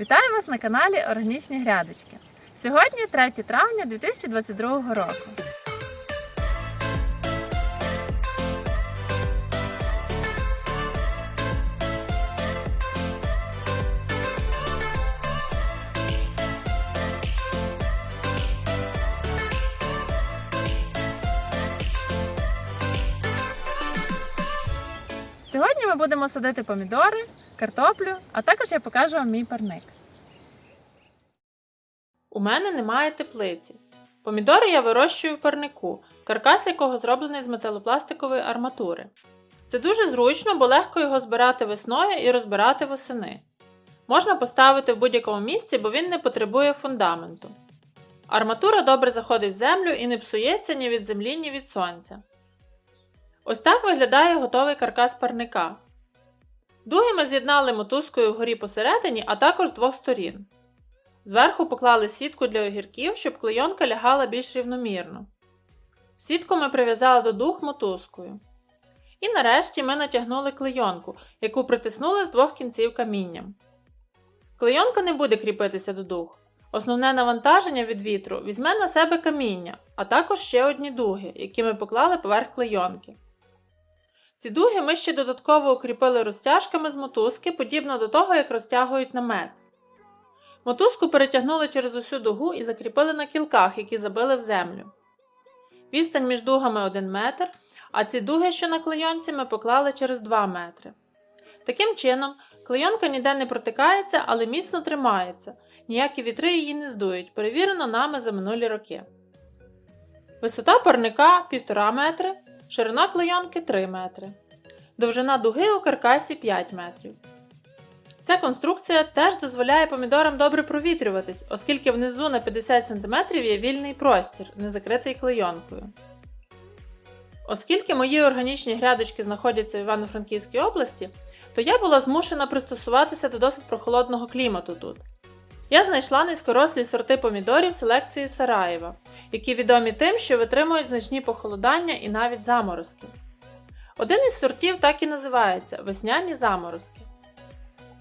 Вітаю вас на каналі Органічні Грядочки. Сьогодні 3 травня 2022 року. Сьогодні ми будемо садити помідори, картоплю, а також я покажу вам мій парник. У мене немає теплиці. Помідори я вирощую в парнику, каркас якого зроблений з металопластикової арматури. Це дуже зручно, бо легко його збирати весною і розбирати восени. Можна поставити в будь-якому місці, бо він не потребує фундаменту. Арматура добре заходить в землю і не псується ні від землі, ні від сонця. Ось так виглядає готовий каркас парника. Дуги ми з'єднали мотузкою вгорі посередині, а також з двох сторін. Зверху поклали сітку для огірків, щоб клейонка лягала більш рівномірно. Сітку ми прив'язали до дуг мотузкою. І нарешті ми натягнули клейонку, яку притиснули з двох кінців камінням. Клейонка не буде кріпитися до дуг. Основне навантаження від вітру візьме на себе каміння, а також ще одні дуги, які ми поклали поверх клейонки. Ці дуги ми ще додатково укріпили розтяжками з мотузки, подібно до того, як розтягують намет. Мотузку перетягнули через усю дугу і закріпили на кілках, які забили в землю. Відстань між дугами 1 метр, а ці дуги, що на клейонці, ми поклали через 2 метри. Таким чином, клейонка ніде не протикається, але міцно тримається, ніякі вітри її не здують, перевірено нами за минулі роки. Висота парника 1,5 метри, ширина клейонки 3 метри. Довжина дуги у каркасі 5 метрів. Ця конструкція теж дозволяє помідорам добре провітрюватись, оскільки внизу на 50 см є вільний простір, не закритий клейонкою. Оскільки мої органічні грядочки знаходяться в Івано-Франківській області, то я була змушена пристосуватися до досить прохолодного клімату тут. Я знайшла низькорослі сорти помідорів селекції Сараєва, які відомі тим, що витримують значні похолодання і навіть заморозки. Один із сортів так і називається весняні заморозки.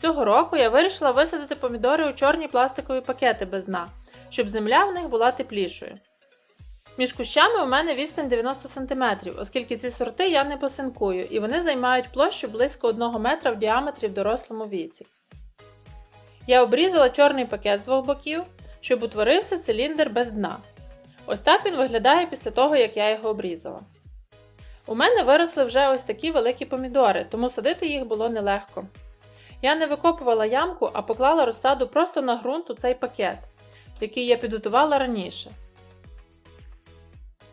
Цього року я вирішила висадити помідори у чорні пластикові пакети без дна, щоб земля в них була теплішою. Між кущами у мене відстань 90 см, оскільки ці сорти я не посинкую, і вони займають площу близько 1 метра в діаметрі в дорослому віці. Я обрізала чорний пакет з двох боків, щоб утворився циліндр без дна. Ось так він виглядає після того, як я його обрізала. У мене виросли вже ось такі великі помідори, тому садити їх було нелегко. Я не викопувала ямку, а поклала розсаду просто на ґрунт у цей пакет, який я підготувала раніше.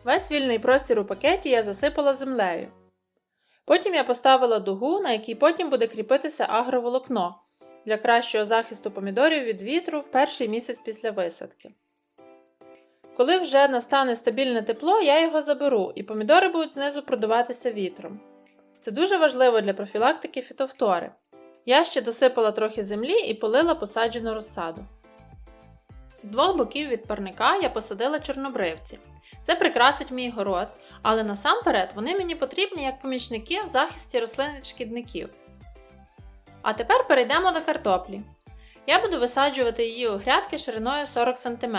Весь вільний простір у пакеті я засипала землею. Потім я поставила дугу, на якій потім буде кріпитися агроволокно для кращого захисту помідорів від вітру в перший місяць після висадки. Коли вже настане стабільне тепло, я його заберу, і помідори будуть знизу продуватися вітром. Це дуже важливо для профілактики фітовтори. Я ще досипала трохи землі і полила посаджену розсаду. З двох боків від парника я посадила чорнобривці. Це прикрасить мій город, але насамперед вони мені потрібні як помічники в захисті рослин від шкідників. А тепер перейдемо до картоплі. Я буду висаджувати її у грядки шириною 40 см.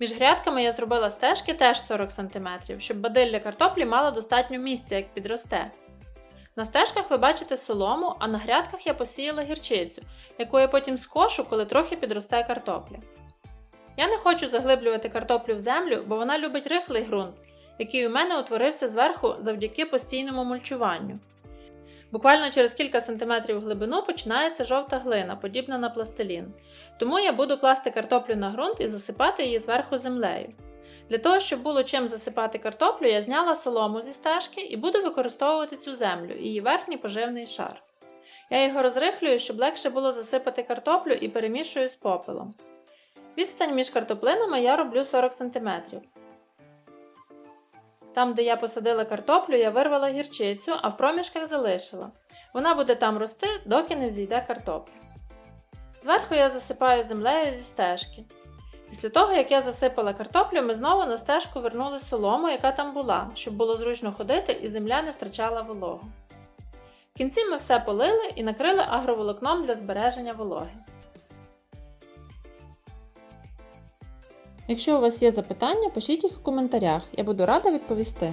Між грядками я зробила стежки теж 40 см, щоб бадилля картоплі мало достатньо місця, як підросте. На стежках ви бачите солому, а на грядках я посіяла гірчицю, яку я потім скошу, коли трохи підросте картопля. Я не хочу заглиблювати картоплю в землю, бо вона любить рихлий ґрунт, який у мене утворився зверху завдяки постійному мульчуванню. Буквально через кілька сантиметрів глибину починається жовта глина, подібна на пластилін. Тому я буду класти картоплю на ґрунт і засипати її зверху землею. Для того, щоб було чим засипати картоплю, я зняла солому зі стежки і буду використовувати цю землю, її верхній поживний шар. Я його розрихлюю, щоб легше було засипати картоплю і перемішую з попелом. Відстань між картоплинами я роблю 40 см. Там, де я посадила картоплю, я вирвала гірчицю, а в проміжках залишила. Вона буде там рости, доки не взійде картопля. Зверху я засипаю землею зі стежки. Після того, як я засипала картоплю, ми знову на стежку вернули солому, яка там була, щоб було зручно ходити і земля не втрачала вологу. В кінці ми все полили і накрили агроволокном для збереження вологи. Якщо у вас є запитання, пишіть їх у коментарях, я буду рада відповісти.